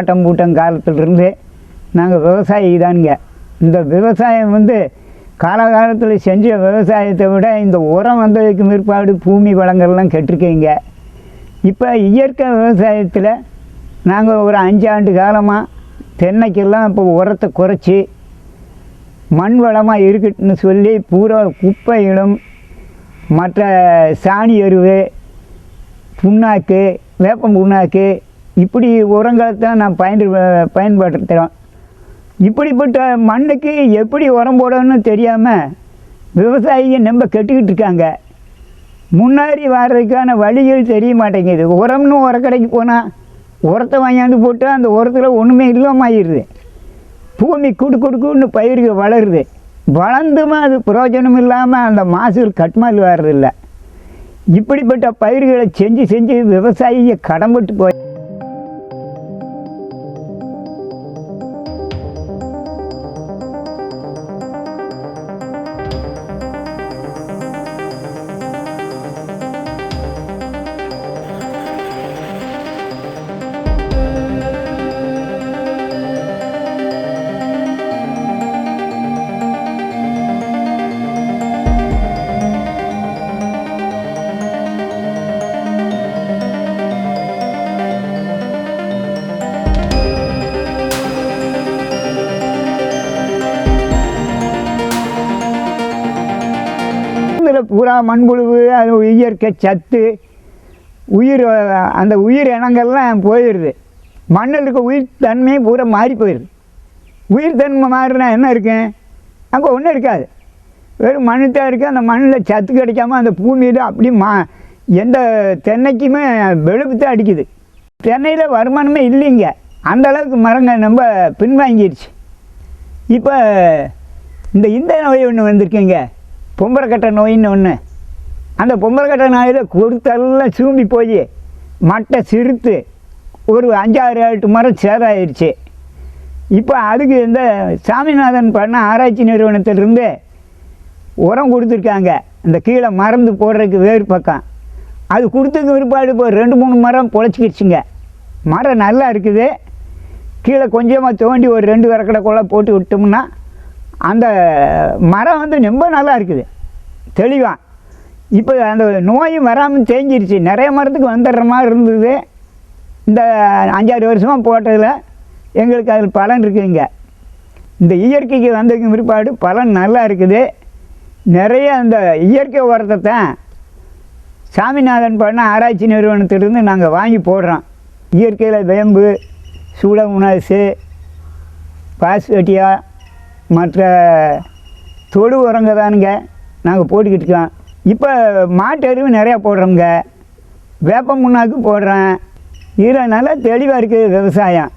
Bottom கூட்டம் காலத்திலிருந்து நாங்கள் விவசாயி தானுங்க. இந்த விவசாயம் வந்து காலகாலத்தில் செஞ்ச விவசாயத்தை விட இந்த உரம் வந்ததுக்கு பிற்பாடு பூமி வளங்கள்லாம் கெட்டிருக்கீங்க. இப்போ இயற்கை விவசாயத்தில் நாங்கள் ஒரு அஞ்சாண்டு காலமாக தென்னைக்கெல்லாம் இப்போ உரத்தை குறைச்சி மண் வளமாக இருக்குன்னு சொல்லி பூரா குப்பைகளும் மற்ற சாணி எருவு புண்ணாக்கு வேப்பம் புண்ணாக்கு இப்படி உரங்களை தான் நான் பயன் பயன்படுத்துகிறோம் இப்படிப்பட்ட மண்ணுக்கு எப்படி உரம் போடணும்னு தெரியாமல் விவசாயிங்க நம்ம கெட்டுக்கிட்டு இருக்காங்க. முன்னாடி வர்றதுக்கான வழிகள் தெரிய மாட்டேங்குது. உரம்னு உரக்கடைக்கு போனால் உரத்தை வாங்கியாந்து போட்டு அந்த உரத்தில் ஒன்றுமே இல்லாமல் ஆயிடுது பூமி குடு குடுக்குன்னு பயிர்கள் வளருது. வளர்ந்துமா அது பிரயோஜனம் இல்லாமல் அந்த மாசூல் கட்மால் வர்றதில்லை. இப்படிப்பட்ட பயிர்களை செஞ்சு செஞ்சு விவசாயியை கடம்பட்டு போய் பூரா மண்புழுவு அது இயற்கை சத்து. உயிர் அந்த உயிர் இனங்கள்லாம் போயிடுது. மண்ணில் இருக்க உயிர் தன்மையும் பூரா மாறி போயிடுது. உயிர் தன்மை மாறினா என்ன இருக்கும் அங்கே ஒன்றும் இருக்காது. வெறும் மண்ணு தான் இருக்குது அந்த மண்ணில் சத்து கிடைக்காம அந்த பூமியில் அப்படி மா எந்த தென்னைக்குமே வெளுப்பு தான் அடிக்குது. தென்னையில் வருமானமே இல்லைங்க. அந்த அளவுக்கு மரங்கள் ரொம்ப பின்வாங்கிருச்சு. இப்போ இந்த இந்த நோய் ஒன்று வந்திருக்குங்க. பொம்பரைக்கட்டை நோயின்னு ஒன்று அந்த பொம்பரைக்கட்டை நோயில் கொடுத்தெல்லாம் சூம்பி போய் மட்டை சிறுத்து ஒரு அஞ்சாறு எட்டு மரம் சேதாயிருச்சு. இப்போ அதுக்கு இந்த சாமிநாதன் பண்ண ஆராய்ச்சி நிறுவனத்திலிருந்து உரம் கொடுத்துருக்காங்க. இந்த கீழே மறந்து போடுறதுக்கு வேறு பக்கம். அது கொடுத்ததுக்கு பிற்பாடு இப்போ ரெண்டு மூணு மரம் பொழைச்சிக்கிடுச்சுங்க. மரம் நல்லா இருக்குது. கீழே கொஞ்சமாக தோண்டி ஒரு ரெண்டு வரக்கடைக்குள்ள போட்டு விட்டோம்னா அந்த மரம் வந்து ரொம்ப நல்லா இருக்குது. தெளிவாக இப்போ அந்த நோயும் வராமல் தேஞ்சிருச்சு. நிறைய மரத்துக்கு வந்துடுற மாதிரி இருந்தது. இந்த அஞ்சாறு வருஷமாக போட்டதில் எங்களுக்கு அதில் பலன் இருக்குதுங்க இந்த இயற்கைக்கு வந்ததுக்கு பிற்பாடு பலன் நல்லா இருக்குது. நிறைய அந்த இயற்கை உரத்தை தான் சாமிநாதன் பண்ண ஆராய்ச்சி நிறுவனத்திலிருந்து நாங்கள் வாங்கி போடுறோம். இயற்கையில் வேம்பு சூட உணாசு பாஸ்வெட்டியா மற்ற தொழு உரங்க தானுங்க நாங்கள் போட்டுக்கிட்டு இருக்கோம். இப்போ மாட்டு எருவு நிறையா போடுறோங்க வேப்ப முன்னாக்கு போடுறேன். இதில் நல்லா தெளிவாக இருக்குது விவசாயம்.